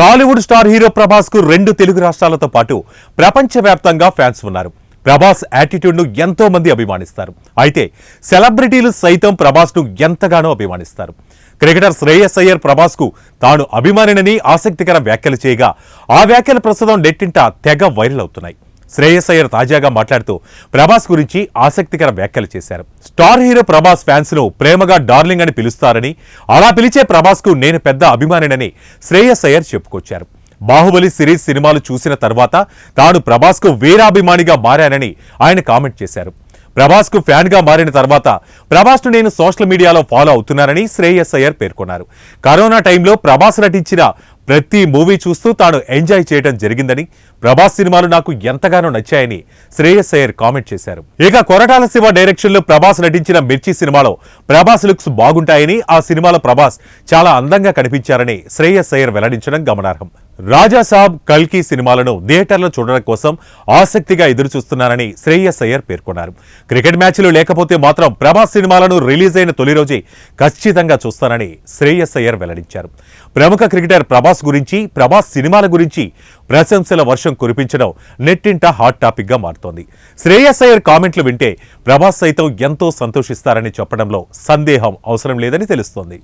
Tollywood star hero ప్రభాస్కు రెండు తెలుగు రాష్ట్రాలతో పాటు ప్రపంచవ్యాప్తంగా ఫ్యాన్స్ ఉన్నారు. ప్రభాస్ యాటిట్యూడ్ను ఎంతో మంది అభిమానిస్తారు. అయితే సెలబ్రిటీలు సైతం ప్రభాస్ను ఎంతగానో అభిమానిస్తారు. క్రికెటర్ శ్రేయస్ అయ్యర్ ప్రభాస్కు తాను అభిమానినని ఆసక్తికర వ్యాఖ్యలు చేయగా ఆ వ్యాఖ్యలు ప్రస్తుతం నెట్టింట తెగ వైరల్ అవుతున్నాయి. శ్రేయస్ అయ్యర్ తాజాగా మాట్లాడుతూ ప్రభాస్ గురించి ఆసక్తికర వ్యాఖ్యలు చేశారు. స్టార్ హీరో ప్రభాస్ ఫ్యాన్స్ను ప్రేమగా డార్లింగ్ అని పిలుస్తారని అలా పిలిచే ప్రభాస్కు నేను పెద్ద అభిమానినని శ్రేయస్ అయ్యర్ చెప్పుకొచ్చారు. బాహుబలి సిరీస్ సినిమాలు చూసిన తర్వాత తాను ప్రభాస్కు వీరాభిమానిగా మారానని ఆయన కామెంట్ చేశారు. ప్రభాస్కు మారిన తర్వాత ప్రభాస్ను నేను సోషల్ మీడియాలో ఫాలో అవుతున్నానని శ్రేయస్ అయ్యర్ పేర్కొన్నారు. కరోనా టైంలో ప్రభాస్ నటించిన ప్రతి మూవీ చూస్తూ తాను ఎంజాయ్ చేయడం జరిగిందని ప్రభాస్ సినిమాలు నాకు ఎంతగానో నచ్చాయని శ్రేయస్ అయ్యర్ కామెంట్ చేశారు. ఇక కొరటాల శివ డైరెక్షన్లో ప్రభాస్ నటించిన మిర్చి సినిమాలో ప్రభాస్ లుక్స్ బాగుంటాయని ఆ సినిమాలో ప్రభాస్ చాలా అందంగా కనిపించారని శ్రేయస్ అయ్యర్ వెల్లడించడం గమనార్హం. రాజాసాబ్ కల్కి సినిమాలను థియేటర్లో చూడడం కోసం ఆసక్తిగా ఎదురుచూస్తున్నారని శ్రేయస్ అయ్యర్ పేర్కొన్నారు. క్రికెట్ మ్యాచ్లు లేకపోతే మాత్రం ప్రభాస్ సినిమాలను రిలీజ్ అయిన తొలి రోజే ఖచ్చితంగా చూస్తానని శ్రేయస్ అయ్యర్ వెల్లడించారు. ప్రముఖ క్రికెటర్ ప్రభాస్ గురించి ప్రభాస్ సినిమాల గురించి ప్రశంసల వర్షం కురిపించడం నెట్టింట హాట్ టాపిక్గా మారుతోంది. శ్రేయస్ అయ్యర్ కామెంట్లు వింటే ప్రభాస్ సైతం ఎంతో సంతోషిస్తారని చెప్పడంలో సందేహం అవసరం లేదని తెలుస్తోంది.